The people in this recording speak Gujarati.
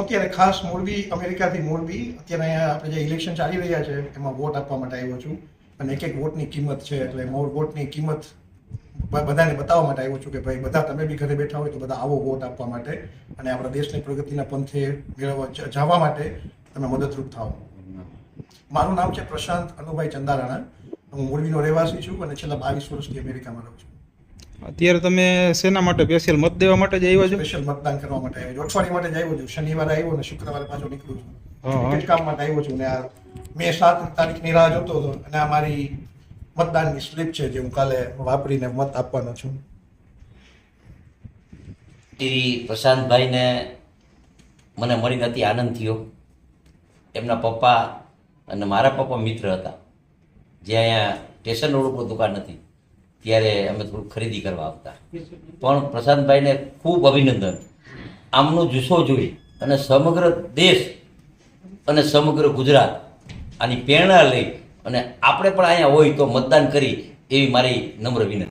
હું અત્યારે ખાસ મોરબી, અમેરિકાથી મોરબી, અત્યારે અહીંયા આપણે જે ઇલેક્શન ચાલી રહ્યા છે, એમાં વોટ આપવા માટે આવ્યો છું. અને એક એક વોટની કિંમત છે, એટલે મોર વોટની કિંમત બધાને બતાવવા માટે આવ્યો છું કે ભાઈ, બધા તમે બી ઘરે બેઠા હોય તો બધા આવો વોટ આપવા માટે અને આપણા દેશની પ્રગતિના પંથે મેળવવા જવા માટે તમે મદદરૂપ થાઓ. મારું નામ છે પ્રશાંત અનુભાઈ ચંદારાણા. હું મોરબીનો રહેવાસી છું અને છેલ્લા બાવીસ વર્ષથી અમેરિકામાં રહું છું. અત્યારે તમે શેના માટે સ્પેશિયલ મત દેવા માટે જ આવ્યા છો? સ્પેશિયલ મતદાન કરવા માટે આવ્યો છું. અઠવાડિયા માટે જ આવ્યો છું. શનિવારે આવ્યો ને શુક્રવારે પાછો નીકળું છું. ક્રિકેટ હા. કામ માટે આવ્યો છું ને આ મે સાત તારીખની રાહ જોતો હતો અને આ મારી મતદાનની સ્લીપ છે જે હું કાલે વાપરીને મત આપવાનો છું. ટીવી પ્રશાંતભાઈને મને મળીને અતિ આનંદ થયો. એમના પપ્પા અને મારા પપ્પા મિત્ર હતા. જે અહીંયા સ્ટેશન રોડ ઉપર દુકાન હતી. ત્યારે અમે થોડું ખરીદી કરવા આવતા. પણ પ્રશાંતભાઈને ખૂબ અભિનંદન. આમનો જુસ્સો જોઈ અને સમગ્ર દેશ અને સમગ્ર ગુજરાત આની પ્રેરણા લઈ અને આપણે પણ અહીંયા હોય તો મતદાન કરી એવી મારી નમ્ર વિનંતી.